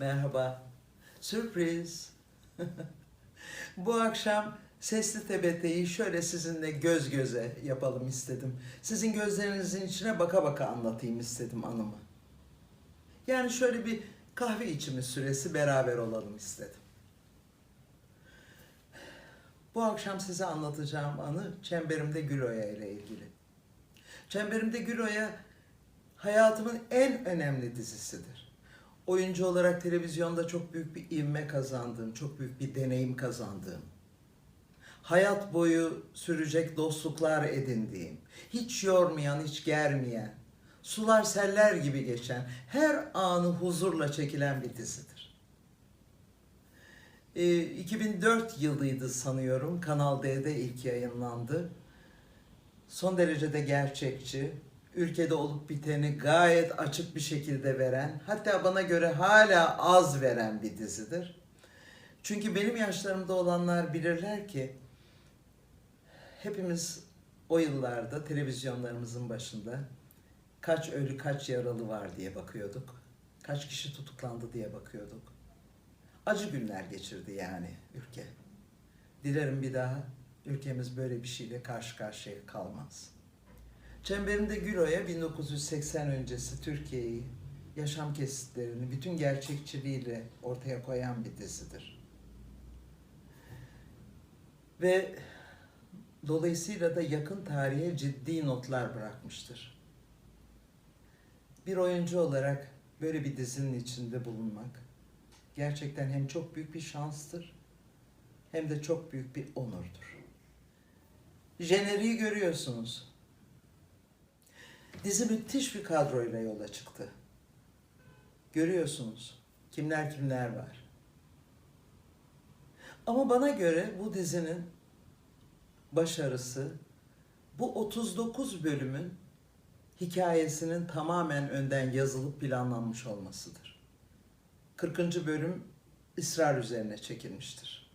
Merhaba. Sürpriz. Bu akşam sesli TBT'yi şöyle sizinle göz göze yapalım istedim. Sizin gözlerinizin içine baka baka anlatayım istedim anımı. Yani şöyle bir kahve içimi süresi beraber olalım istedim. Bu akşam size anlatacağım anı Çemberimde Güloya ile ilgili. Çemberimde Güloya hayatımın en önemli dizisidir. Oyuncu olarak televizyonda çok büyük bir ivme kazandığım, çok büyük bir deneyim kazandığım, hayat boyu sürecek dostluklar edindiğim, hiç yormayan, hiç germeyen, sular seller gibi geçen, her anı huzurla çekilen bir dizidir. Ee, 2004 yılıydı sanıyorum. Kanal D'de ilk yayınlandı. Son derece de gerçekçi, ülkede olup biteni gayet açık bir şekilde veren, hatta bana göre hala az veren bir dizidir. Çünkü benim yaşlarımda olanlar bilirler ki hepimiz o yıllarda televizyonlarımızın başında kaç ölü kaç yaralı var diye bakıyorduk. Kaç kişi tutuklandı diye bakıyorduk. Acı günler geçirdi yani ülke. Dilerim bir daha ülkemiz böyle bir şeyle karşı karşıya kalmaz. Çemberimde Gülo'ya 1980 öncesi Türkiye'yi, yaşam kesitlerini bütün gerçekçiliğiyle ortaya koyan bir dizidir. Ve dolayısıyla da yakın tarihe ciddi notlar bırakmıştır. Bir oyuncu olarak böyle bir dizinin içinde bulunmak gerçekten hem çok büyük bir şanstır hem de çok büyük bir onurdur. Jeneriği görüyorsunuz. Dizi müthiş bir kadroyla yola çıktı. Görüyorsunuz kimler kimler var. Ama bana göre bu dizinin başarısı bu 39 bölümün hikayesinin tamamen önden yazılıp planlanmış olmasıdır. 40. bölüm ısrar üzerine çekilmiştir.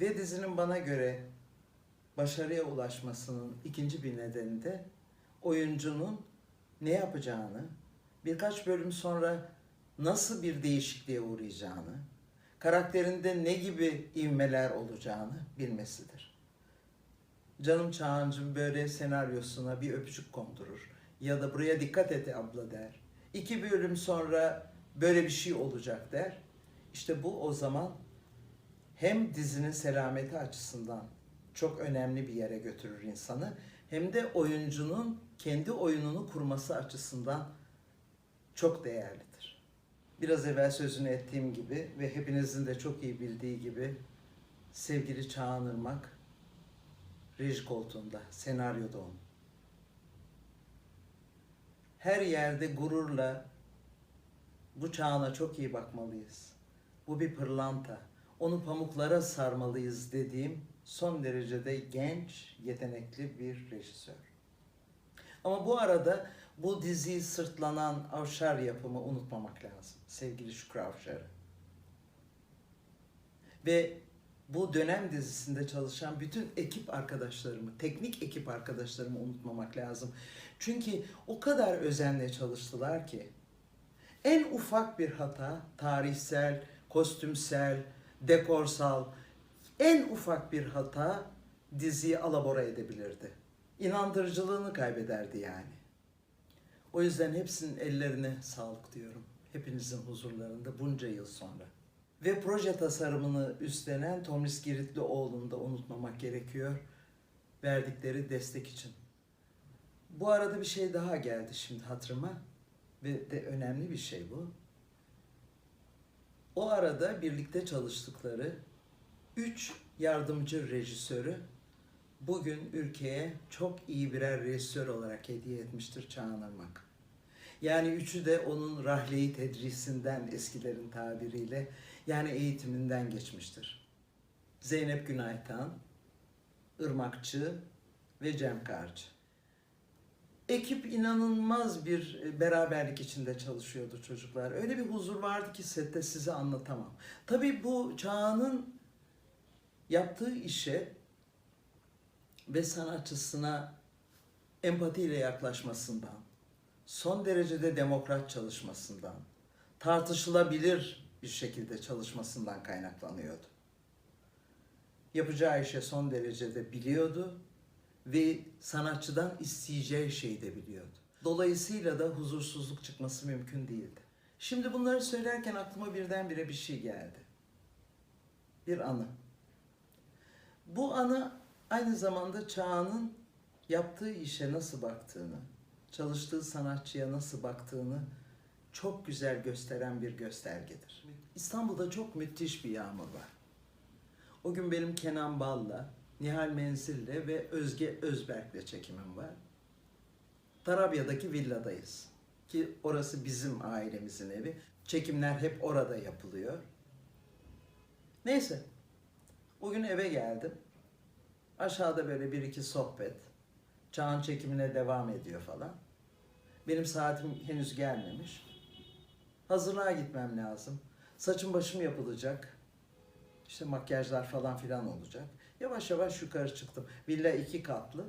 Ve dizinin bana göre başarıya ulaşmasının ikinci bir nedeni de oyuncunun ne yapacağını, birkaç bölüm sonra nasıl bir değişikliğe uğrayacağını, karakterinde ne gibi ivmeler olacağını bilmesidir. Canım Çağancım böyle senaryosuna bir öpücük kondurur ya da buraya dikkat et abla der. İki bölüm sonra böyle bir şey olacak der. İşte bu o zaman hem dizinin selameti açısından çok önemli bir yere götürür insanı hem de oyuncunun kendi oyununu kurması açısından çok değerlidir. Biraz evvel sözünü ettiğim gibi ve hepinizin de çok iyi bildiği gibi sevgili Çağan Irmak reji koltuğunda, senaryoda onun. Her yerde gururla bu Çağan'a çok iyi bakmalıyız. Bu bir pırlanta. Onu pamuklara sarmalıyız dediğim son derecede genç, yetenekli bir rejisör. Ama bu arada bu diziyi sırtlanan Avşar yapımı unutmamak lazım. Sevgili Şükrü Avşar'ı. Ve bu dönem dizisinde çalışan bütün ekip arkadaşlarımı, teknik ekip arkadaşlarımı unutmamak lazım. Çünkü o kadar özenle çalıştılar ki en ufak bir hata, tarihsel, kostümsel, dekorsal, en ufak bir hata diziyi alabora edebilirdi. İnandırıcılığını kaybederdi yani. O yüzden hepsinin ellerine sağlık diyorum. Hepinizin huzurlarında bunca yıl sonra. Ve proje tasarımını üstlenen Tomris Giritlioğlu'nu da unutmamak gerekiyor. Verdikleri destek için. Bu arada bir şey daha geldi şimdi hatırıma. Ve de önemli bir şey bu. O arada birlikte çalıştıkları üç yardımcı rejisörü bugün ülkeye çok iyi birer rejisör olarak hediye etmiştir Çağan Irmak. Yani üçü de onun rahleyi tedrisinden eskilerin tabiriyle yani eğitiminden geçmiştir. Zeynep Günaytan, Irmakçı ve Cem Karcı. Ekip inanılmaz bir e, beraberlik içinde çalışıyordu çocuklar. Öyle bir huzur vardı ki sette size anlatamam. Tabii bu Çağan'ın yaptığı işe ve sanatçısına empatiyle yaklaşmasından, son derecede demokrat çalışmasından, tartışılabilir bir şekilde çalışmasından kaynaklanıyordu. Yapacağı işe son derecede biliyordu ve sanatçıdan isteyeceği şeyi de biliyordu. Dolayısıyla da huzursuzluk çıkması mümkün değildi. Şimdi bunları söylerken aklıma birdenbire bir şey geldi. Bir anı. Bu anı aynı zamanda Çağan'ın yaptığı işe nasıl baktığını, çalıştığı sanatçıya nasıl baktığını çok güzel gösteren bir göstergedir. İstanbul'da çok müthiş bir yağmur var. O gün benim Kenan Bal'la, Nihal Menzil'le ve Özge Özberk'le çekimim var. Tarabya'daki villadayız. Ki orası bizim ailemizin evi. Çekimler hep orada yapılıyor. Neyse. O gün eve geldim. Aşağıda böyle bir iki sohbet. Çağın çekimine devam ediyor falan. Benim saatim henüz gelmemiş. Hazırlığa gitmem lazım. Saçım başım yapılacak. İşte makyajlar falan filan olacak. Yavaş yavaş yukarı çıktım. Villa iki katlı.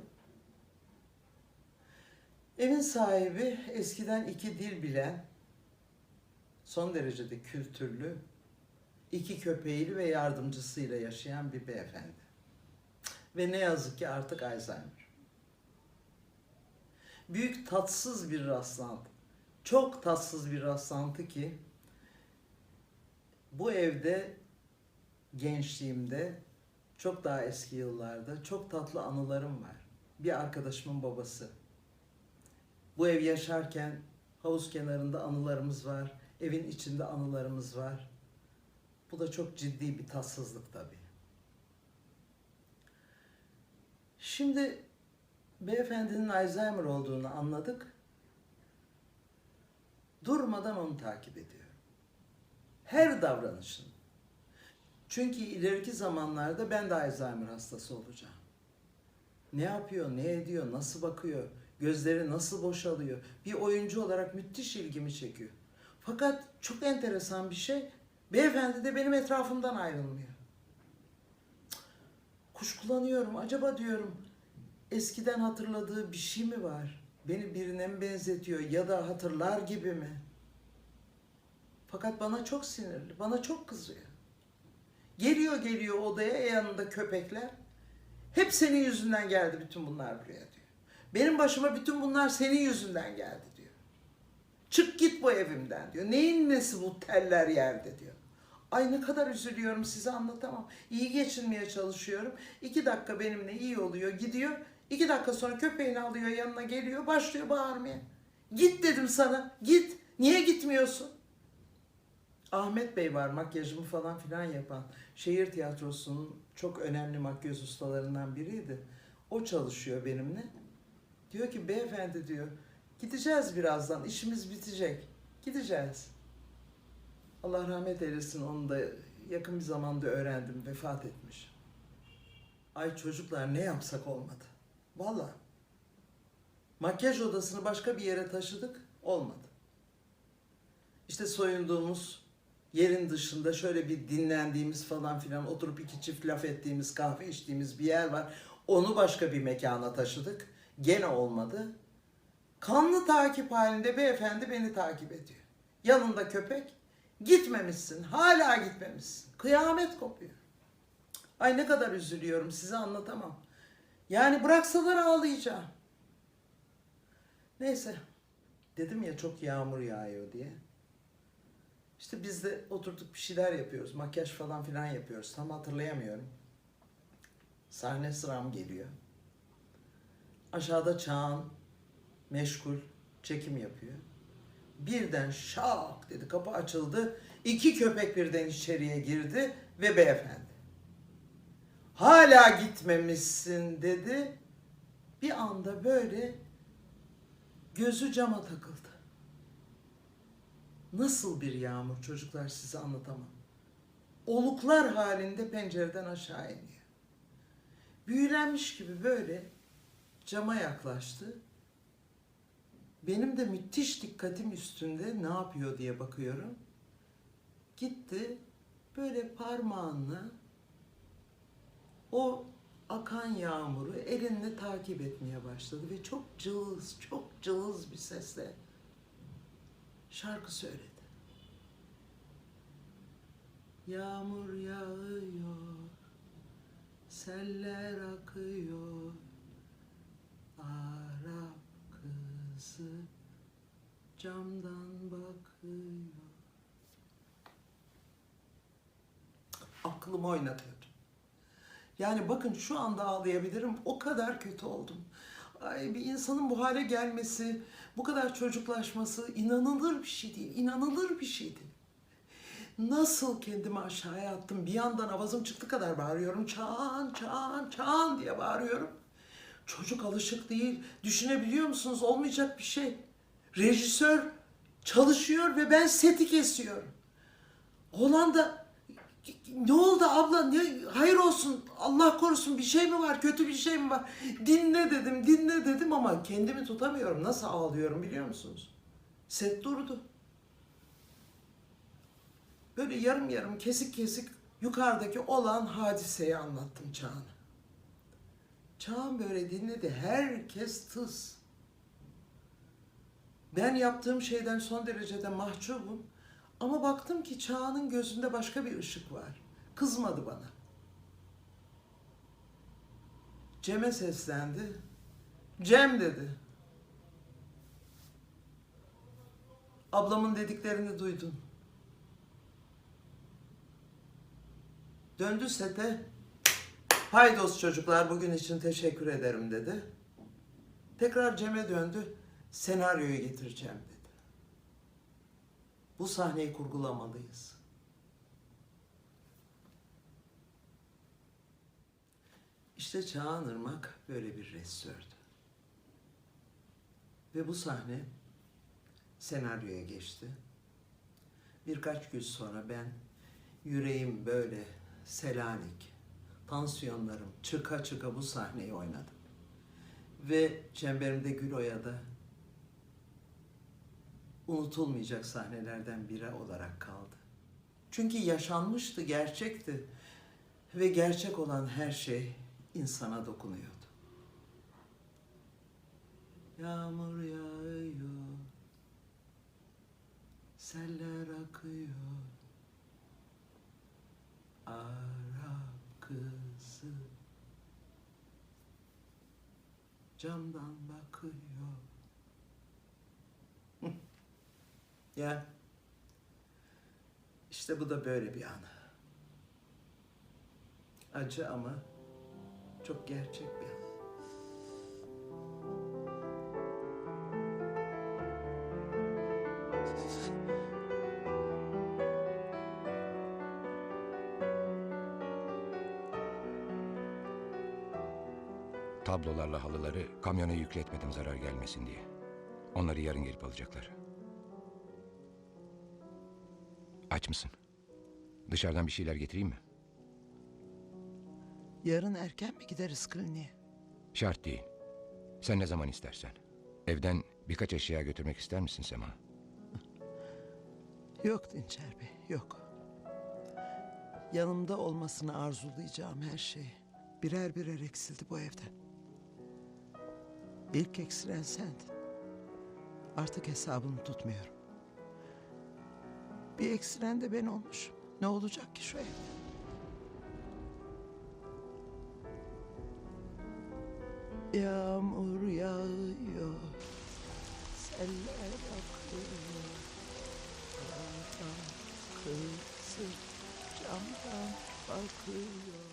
Evin sahibi eskiden iki dil bilen, son derecede kültürlü, iki köpeğiyle ve yardımcısıyla yaşayan bir beyefendi. Ve ne yazık ki artık Alzheimer. Büyük tatsız bir rastlantı. Çok tatsız bir rastlantı ki bu evde gençliğimde çok daha eski yıllarda çok tatlı anılarım var. Bir arkadaşımın babası. Bu ev yaşarken havuz kenarında anılarımız var. Evin içinde anılarımız var. Bu da çok ciddi bir tatsızlık tabii. Şimdi beyefendinin Alzheimer olduğunu anladık. Durmadan onu takip ediyorum. Her davranışını. Çünkü ileriki zamanlarda ben de Alzheimer hastası olacağım. Ne yapıyor, ne ediyor, nasıl bakıyor, gözleri nasıl boşalıyor. Bir oyuncu olarak müthiş ilgimi çekiyor. Fakat çok enteresan bir şey, beyefendi de benim etrafımdan ayrılmıyor. Kuşkulanıyorum, acaba diyorum eskiden hatırladığı bir şey mi var? Beni birine mi benzetiyor ya da hatırlar gibi mi? Fakat bana çok sinirli, bana çok kızıyor. Geliyor geliyor odaya yanında köpekler. Hep senin yüzünden geldi bütün bunlar buraya diyor. Benim başıma bütün bunlar senin yüzünden geldi. Çık git bu evimden diyor. Neyin nesi bu teller yerde diyor. Ay ne kadar üzülüyorum size anlatamam. İyi geçinmeye çalışıyorum. İki dakika benimle iyi oluyor gidiyor. İki dakika sonra köpeğini alıyor yanına geliyor başlıyor bağırmaya. Git dedim sana git. Niye gitmiyorsun? Ahmet Bey var makyajımı falan filan yapan. Şehir tiyatrosunun çok önemli makyaj ustalarından biriydi. O çalışıyor benimle. Diyor ki beyefendi diyor gideceğiz birazdan işimiz bitecek. Gideceğiz. Allah rahmet eylesin onu da yakın bir zamanda öğrendim vefat etmiş. Ay çocuklar ne yapsak olmadı. Vallahi. Makyaj odasını başka bir yere taşıdık olmadı. İşte soyunduğumuz yerin dışında şöyle bir dinlendiğimiz falan filan oturup iki çift laf ettiğimiz kahve içtiğimiz bir yer var. Onu başka bir mekana taşıdık. Gene olmadı. Kanlı takip halinde beyefendi beni takip ediyor. Yanında köpek. Gitmemişsin. Hala gitmemişsin. Kıyamet kopuyor. Ay ne kadar üzülüyorum size anlatamam. Yani bıraksalar ağlayacağım. Neyse. Dedim ya çok yağmur yağıyor diye. İşte biz de oturduk bir şeyler yapıyoruz. Makyaj falan filan yapıyoruz. Tam hatırlayamıyorum. Sahne sıram geliyor. Aşağıda Çağan meşgul çekim yapıyor. Birden şak dedi kapı açıldı. İki köpek birden içeriye girdi ve beyefendi. Hala gitmemişsin dedi. Bir anda böyle gözü cama takıldı. Nasıl bir yağmur çocuklar size anlatamam. Oluklar halinde pencereden aşağı iniyor. Büyülenmiş gibi böyle cama yaklaştı. Benim de müthiş dikkatim üstünde ne yapıyor diye bakıyorum. Gitti böyle parmağınla o akan yağmuru elinle takip etmeye başladı ve çok cılız, çok cılız bir sesle şarkı söyledi. Yağmur yağıyor, seller akıyor. Arap kızı camdan bakıyor. Aklımı oynatıyordu. Yani bakın şu anda ağlayabilirim. O kadar kötü oldum. Ay bir insanın bu hale gelmesi, bu kadar çocuklaşması inanılır bir şey değil. İnanılır bir şey değil. Nasıl kendimi aşağıya attım. Bir yandan avazım çıktı kadar bağırıyorum. Çağan, çağan, çağan diye bağırıyorum. Çocuk alışık değil. Düşünebiliyor musunuz? Olmayacak bir şey. Rejisör çalışıyor ve ben seti kesiyorum. Hollanda ne oldu abla? Ne hayır olsun. Allah korusun. Bir şey mi var? Kötü bir şey mi var? Dinle dedim dinle dedim ama kendimi tutamıyorum. Nasıl ağlıyorum biliyor musunuz? Set durdu. Böyle yarım yarım kesik kesik yukarıdaki olan hadiseyi anlattım Çağan'a Çağan böyle dinledi herkes tıs ben yaptığım şeyden son derecede mahcubum ama baktım ki Çağan'ın gözünde başka bir ışık var. Kızmadı bana. Cem'e seslendi. Cem dedi. Ablamın dediklerini duydun. Döndü sete. Paydos çocuklar bugün için teşekkür ederim dedi. Tekrar Cem'e döndü. Senaryoyu getireceğim dedi. Bu sahneyi kurgulamalıyız. İşte Çağan Irmak böyle bir rejisördü. Ve bu sahne senaryoya geçti. Birkaç gün sonra ben yüreğim böyle selanik, tansiyonlarım çıka çıka bu sahneyi oynadım. Ve çemberimde Gül Oya'da unutulmayacak sahnelerden biri olarak kaldı. Çünkü yaşanmıştı, gerçekti ve gerçek olan her şey insana dokunuyordu. Yağmur yağıyor, seller akıyor, Arap kızı camdan bakıyor. Ya işte bu da böyle bir anı. Acı ama çok gerçek bir an. Tablolarla halıları kamyona yükletmedim zarar gelmesin diye. Onları yarın gelip alacaklar. Aç mısın? Dışarıdan bir şeyler getireyim mi? Yarın erken mi gideriz kliniğe? Şart değil. Sen ne zaman istersen. Evden birkaç eşya götürmek ister misin Sema? Yok Dinçer Bey, yok. Yanımda olmasını arzulayacağım her şey birer birer eksildi bu evden. İlk eksilen sendin. Artık hesabını tutmuyorum. Bir eksilen de ben olmuşum. Ne olacak ki şu evde? Yağmur yağıyor, seller akıyor. Adam kızı camdan bakıyor.